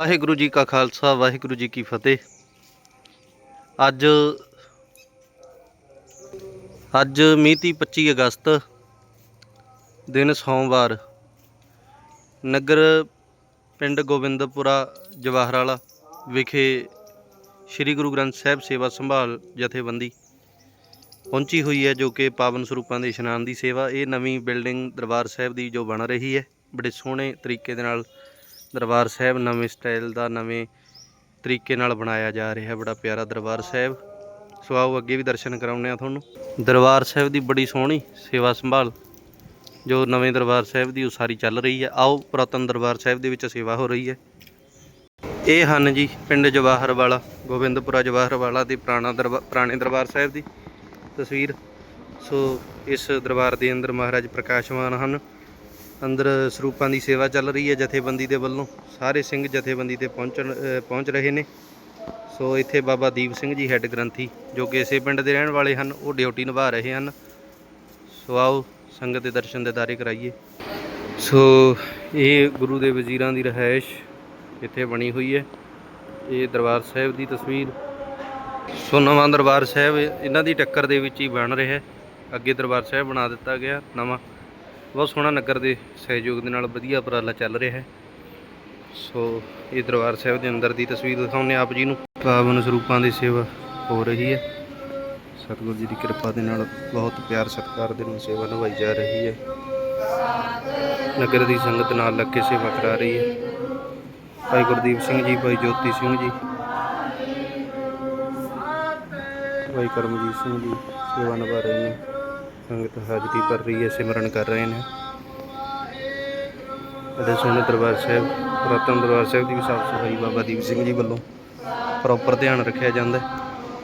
ਵਾਹਿਗੁਰੂ ਜੀ ਕਾ ਖਾਲਸਾ, ਵਾਹਿਗੁਰੂ ਜੀ ਕੀ ਫਤਿਹ। ਅੱਜ ਅੱਜ ਮਿਤੀ 25 ਅਗਸਤ ਦਿਨ ਸੋਮਵਾਰ, ਨਗਰ ਪਿੰਡ ਗੋਬਿੰਦਪੁਰਾ ਜਵਾਹਰ ਵਾਲਾ ਵਿਖੇ ਸ੍ਰੀ ਗੁਰੂ ਗ੍ਰੰਥ ਸਾਹਿਬ ਸੇਵਾ ਸੰਭਾਲ ਜਥੇਬੰਦੀ ਪਹੁੰਚੀ ਹੋਈ ਹੈ, ਜੋ ਕਿ ਪਾਵਨ ਸਰੂਪਾਂ ਦੇ ਇਸ਼ਨਾਨ ਦੀ ਸੇਵਾ। ਇਹ ਨਵੀਂ ਬਿਲਡਿੰਗ ਦਰਬਾਰ ਸਾਹਿਬ ਦੀ ਜੋ ਬਣ ਰਹੀ ਹੈ, ਬੜੇ ਸੋਹਣੇ ਤਰੀਕੇ ਦੇ ਨਾਲ ਦਰਬਾਰ ਸਾਹਿਬ ਨਵੇਂ ਸਟਾਈਲ ਦਾ, ਨਵੇਂ ਤਰੀਕੇ ਨਾਲ ਬਣਾਇਆ ਜਾ ਰਿਹਾ ਬੜਾ ਪਿਆਰਾ ਦਰਬਾਰ ਸਾਹਿਬ। ਸੋ ਆਓ ਅੱਗੇ ਵੀ ਦਰਸ਼ਨ ਕਰਾਉਂਦੇ ਆ ਤੁਹਾਨੂੰ। ਦਰਬਾਰ ਸਾਹਿਬ ਦੀ ਬੜੀ ਸੋਹਣੀ ਸੇਵਾ ਸੰਭਾਲ, ਜੋ ਨਵੇਂ ਦਰਬਾਰ ਸਾਹਿਬ ਦੀ ਉਸਾਰੀ ਚੱਲ ਰਹੀ ਹੈ। ਆਓ, ਪੁਰਾਤਨ ਦਰਬਾਰ ਸਾਹਿਬ ਦੇ ਵਿੱਚ ਸੇਵਾ ਹੋ ਰਹੀ ਹੈ। ਇਹ ਹਨ ਜੀ ਪਿੰਡ ਜਵਾਹਰ ਵਾਲਾ ਗੋਬਿੰਦਪੁਰਾ ਜਵਾਹਰ ਵਾਲਾ ਦੇ ਪੁਰਾਣਾ ਦਰਬਾਰ ਪੁਰਾਣੇ ਦਰਬਾਰ ਸਾਹਿਬ ਦੀ ਤਸਵੀਰ। ਸੋ ਇਸ ਦਰਬਾਰ ਦੇ ਅੰਦਰ ਮਹਾਰਾਜ ਪ੍ਰਕਾਸ਼ਮਾਨ ਹਨ। ਅੰਦਰ ਸਰੂਪਾਂ ਦੀ ਸੇਵਾ ਚੱਲ ਰਹੀ ਹੈ ਜਥੇਬੰਦੀ ਦੇ ਵੱਲੋਂ। ਸਾਰੇ ਸਿੰਘ ਜਥੇਬੰਦੀ ਤੇ ਪਹੁੰਚਣ ਪਹੁੰਚ ਰਹੇ ਨੇ। ਸੋ ਇੱਥੇ ਬਾਬਾ ਦੀਪ ਸਿੰਘ ਜੀ ਹੈੱਡ ਗ੍ਰੰਥੀ, ਜੋ ਕਿ ਇਸੇ ਪਿੰਡ ਦੇ ਰਹਿਣ ਵਾਲੇ ਹਨ, ਉਹ ਡਿਊਟੀ ਨਿਭਾ ਰਹੇ ਹਨ। ਸੋ ਆਓ, ਸੰਗਤ ਦੇ ਦਰਸ਼ਨ ਦੇ ਦਿਦਾਰੇ ਕਰਾਈਏ। ਸੋ ਇਹ ਗੁਰੂ ਦੇ ਵਜ਼ੀਰਾਂ ਦੀ ਰਹਿائش ਇੱਥੇ ਬਣੀ ਹੋਈ ਹੈ। ਇਹ ਦਰਬਾਰ ਸਾਹਿਬ ਦੀ ਤਸਵੀਰ। ਸੋ ਨਵਾਂ ਦਰਬਾਰ ਸਾਹਿਬ, ਇਹਨਾਂ ਦੀ ਟੱਕਰ ਦੇ ਵਿੱਚ ਹੀ ਬਣ ਰਿਹਾ ਅੱਗੇ ਦਰਬਾਰ ਸਾਹਿਬ ਬਣਾ ਦਿੱਤਾ ਗਿਆ, ਨਵਾਂ। ਬਹੁਤ ਸੋਹਣਾ ਨਗਰ ਦੇ ਸਹਿਯੋਗ ਦੇ ਨਾਲ ਵਧੀਆ ਉਪਰਾਲਾ ਚੱਲ ਰਿਹਾ ਹੈ। ਸੋ ਇਹ ਦਰਬਾਰ ਸਾਹਿਬ ਦੇ ਅੰਦਰ ਦੀ ਤਸਵੀਰ ਦਿਖਾਉਂਦੇ ਆਪ ਜੀ ਨੂੰ। ਪਾਵਨ ਸਰੂਪਾਂ ਦੀ ਸੇਵਾ ਹੋ ਰਹੀ ਹੈ। ਸਤਿਗੁਰੂ ਜੀ ਦੀ ਕਿਰਪਾ ਦੇ ਨਾਲ ਬਹੁਤ ਪਿਆਰ ਸਤਿਕਾਰ ਦੇ ਨਾਲ ਸੇਵਾ ਨਿਭਾਈ ਜਾ ਰਹੀ ਹੈ। ਨਗਰ ਦੀ ਸੰਗਤ ਨਾਲ ਲੱਗ ਕੇ ਸੇਵਾ ਕਰਾ ਰਹੀ ਹੈ। ਭਾਈ ਗੁਰਦੀਪ ਸਿੰਘ ਜੀ, ਭਾਈ ਜੋਤੀ ਸਿੰਘ ਜੀ, ਭਾਈ ਕਰਮਜੀਤ ਸਿੰਘ ਜੀ ਸੇਵਾ ਨਿਭਾ ਰਹੇ ਨੇ। ਸੰਗਤ ਹਾਜ਼ਰੀ ਭਰ ਰਹੀ ਹੈ, ਸਿਮਰਨ ਕਰ ਰਹੇ ਨੇ। ਅਤੇ ਸੋਹਣੇ ਦਰਬਾਰ ਸਾਹਿਬ, ਪੁਰਾਤਨ ਦਰਬਾਰ ਸਾਹਿਬ ਦੀ ਵੀ ਸਾਫ਼ ਸਫ਼ਾਈ ਬਾਬਾ ਦੀਪ ਸਿੰਘ ਜੀ ਵੱਲੋਂ ਪ੍ਰੋਪਰ ਧਿਆਨ ਰੱਖਿਆ ਜਾਂਦਾ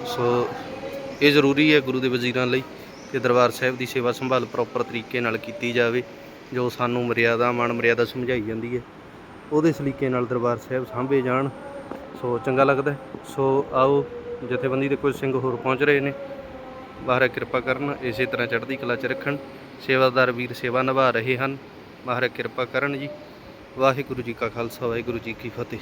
ਸੋ ਇਹ ਜ਼ਰੂਰੀ ਹੈ ਗੁਰੂ ਦੇ ਵਜ਼ੀਰਾਂ ਲਈ ਕਿ ਦਰਬਾਰ ਸਾਹਿਬ ਦੀ ਸੇਵਾ ਸੰਭਾਲ ਪ੍ਰੋਪਰ ਤਰੀਕੇ ਨਾਲ ਕੀਤੀ ਜਾਵੇ, ਜੋ ਸਾਨੂੰ ਮਰਿਆਦਾ ਮਾਨ ਮਰਿਆਦਾ ਸਮਝਾਈ ਜਾਂਦੀ ਹੈ। ਉਹਦੇ ਸਲੀਕੇ ਨਾਲ ਦਰਬਾਰ ਸਾਹਿਬ ਸਾਂਭੇ ਜਾਣ। ਸੋ ਚੰਗਾ ਲੱਗਦਾ ਸੋ ਆਓ, ਜਥੇਬੰਦੀ ਦੇ ਕੁਝ ਸਿੰਘ ਹੋਰ ਪਹੁੰਚ ਰਹੇ ਨੇ। ਮਹਾਰਾਜ ਕਿਰਪਾ ਕਰਨ, ਇਸੇ ਤਰ੍ਹਾਂ ਚੜ੍ਹਦੀ ਕਲਾ 'ਚ ਰੱਖਣ, ਸੇਵਾਦਾਰ ਵੀਰ ਸੇਵਾ ਨਿਭਾ ਰਹੇ ਹਨ। ਮਹਾਰਾਜ ਕਿਰਪਾ ਕਰਨ ਜੀ। ਵਾਹਿਗੁਰੂ ਜੀ ਕਾ ਖਾਲਸਾ, ਵਾਹਿਗੁਰੂ ਜੀ ਕੀ ਫਤਿਹ।